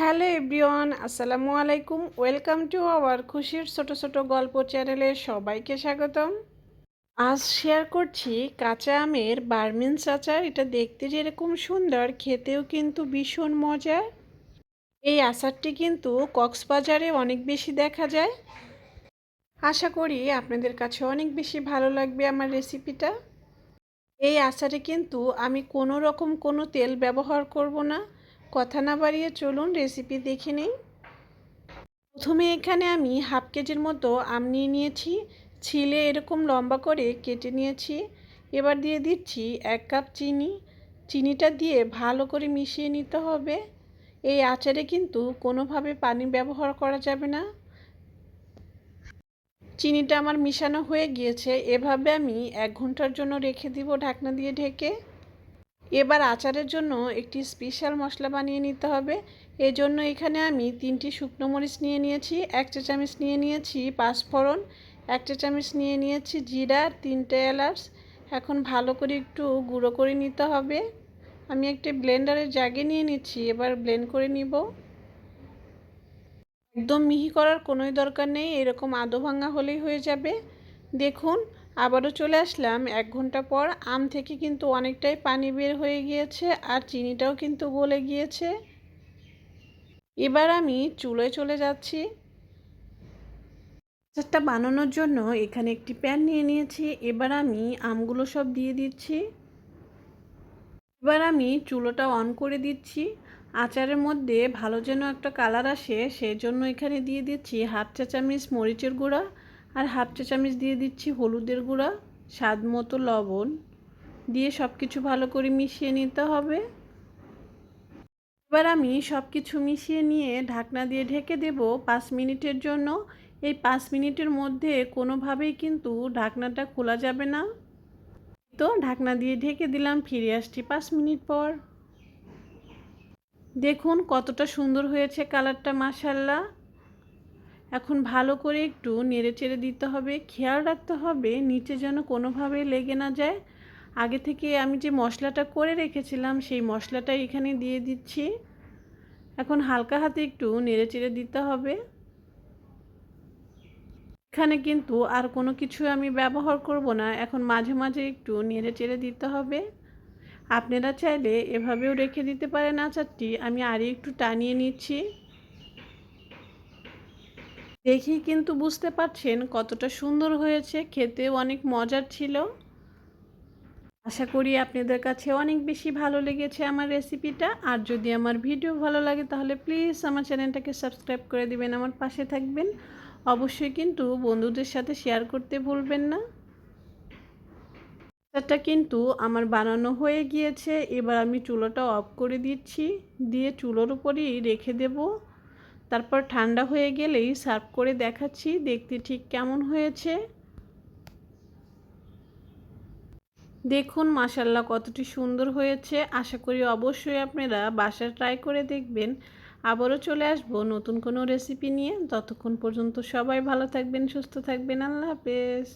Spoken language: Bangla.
হ্যালো এভরিওয়ান, আসসালামু আলাইকুম। ওয়েলকাম টু আওয়ার খুশির ছোট ছোট গল্প চ্যানেলে সবাইকে স্বাগতম। আজ শেয়ার করছি কাঁচা আমের বার্মিন্স আচার এটা দেখতে যেরকম সুন্দর, খেতেও কিন্তু ভীষণ মজার। এই আচারটি কিন্তু কক্সবাজারে অনেক বেশি দেখা যায়। আশা করি আপনাদের কাছে অনেক বেশি ভালো লাগবে আমার রেসিপিটা। এই আচারে কিন্তু আমি কোনো রকম কোনো তেল ব্যবহার করব না। কথা না বাড়িয়ে চলুন রেসিপি দেখে নিই। প্রথমে এখানে আমি হাফ কেজির মতো আম নিয়ে নিয়েছি, ছিলে এরকম লম্বা করে কেটে নিয়েছি। এবার দিয়ে দিচ্ছি এক কাপ চিনি। চিনিটা দিয়ে ভালো করে মিশিয়ে নিতে হবে। এই আচারে কিন্তু কোনোভাবে পানি ব্যবহার করা যাবে না। চিনিটা আমার মিশানো হয়ে গিয়েছে। এভাবে আমি এক ঘণ্টার জন্য রেখে দিব ঢাকনা দিয়ে ঢেকে। এবার আচারের জন্য একটি স্পেশাল মশলা বানিয়ে নিতে হবে। এজন্য এখানে আমি তিনটি শুকনো মরিচ নিয়ে নিয়েছি, এক চা চামচ নিয়ে নিয়েছি পাঁচফোড়ন, এক চা চামচ নিয়ে নিয়েছি জিরা তিনটে এলাচ। এখন ভালো করে একটু গুঁড়ো করে নিতে হবে। আমি একটি ব্লেন্ডারের জাগে নিয়ে নিচ্ছি, এবার ব্লেন্ড করে নিব। একদম মিহি করার কোনোই দরকার নেই, এরকম আদো ভাঙা হলেই হয়ে যাবে। দেখুন আবারও চলে আসলাম। এক ঘণ্টা পর আম থেকে কিন্তু অনেকটাই পানি বের হয়ে গিয়েছে আর চিনিটাও কিন্তু গলে গিয়েছে। এবার আমি চুলোয় চলে যাচ্ছি। আচারটা বানানোর জন্য এখানে একটি প্যান নিয়ে নিয়েছি। এবার আমি আমগুলো সব দিয়ে দিচ্ছি। এবার আমি চুলোটা অন করে দিচ্ছি। আচারের মধ্যে ভালো যেন একটা কালার আসে সেই জন্য এখানে দিয়ে দিচ্ছি হাফ চা চামচ মরিচের গুঁড়া আর হাফ চা চামচ দিয়ে দিচ্ছি হলুদের গুঁড়া, স্বাদ মতো লবণ। দিয়ে সব কিছু ভালো করে মিশিয়ে নিতে হবে। এবার আমি সব কিছু মিশিয়ে নিয়ে ঢাকনা দিয়ে ঢেকে দেব পাঁচ মিনিটের জন্য। এই পাঁচ মিনিটের মধ্যে কোনোভাবেই কিন্তু ঢাকনাটা খোলা যাবে না। তো ঢাকনা দিয়ে ঢেকে দিলাম, ফিরে আসছি পাঁচ মিনিট পর। দেখুন কতটা সুন্দর হয়েছে কালারটা মাসাল্লাহ এখন ভালো করে একটু নেড়ে চেড়ে দিতে হবে। খেয়াল রাখতে হবে নিচে যেন কোনোভাবে লেগে না যায়। আগে থেকে আমি যে মশলাটা করে রেখেছিলাম, সেই মশলাটা এখানে দিয়ে দিচ্ছি। এখন হালকা হাতে একটু নেড়ে চেড়ে দিতে হবে। এখানে কিন্তু আর কোনো কিছু আমি ব্যবহার করব না। এখন মাঝে মাঝে একটু নেড়ে চেড়ে দিতে হবে। আপনারা চাইলে এভাবেও রেখে দিতে পারেন আচারটি। আমি আরও একটু টানিয়ে নিচ্ছি। দেখেই কিন্তু বুঝতে পারছেন কতটা সুন্দর হয়েছে, খেতেও অনেক মজার ছিল। আশা করি আপনাদের কাছে অনেক বেশি ভালো লেগেছে আমার রেসিপিটা। আর যদি আমার ভিডিও ভালো লাগে তাহলে প্লিজ আমার চ্যানেলটাকে সাবস্ক্রাইব করে দিবেন, আমার পাশে থাকবেন। অবশ্যই কিন্তু বন্ধুদের সাথে শেয়ার করতে ভুলবেন না। চাটা কিন্তু আমার বানানো হয়ে গিয়েছে, এবার আমি চুলোটা অফ করে দিচ্ছি, দিয়ে চুলোর উপরই রেখে দেবো। তারপর ঠান্ডা হয়ে গেলেই সার্ভ করে দেখাচ্ছি, দেখতে ঠিক কেমন হয়েছে। দেখুন মাসাল্লাহ কতটি সুন্দর হয়েছে। আশা করি অবশ্যই আপনারা বাসা ট্রাই করে দেখবেন। আবারও চলে আসব নতুন কোনো রেসিপি নিয়ে। ততক্ষণ পর্যন্ত সবাই ভালো থাকবেন, সুস্থ থাকবেন। আল্লাহ হাফেজ।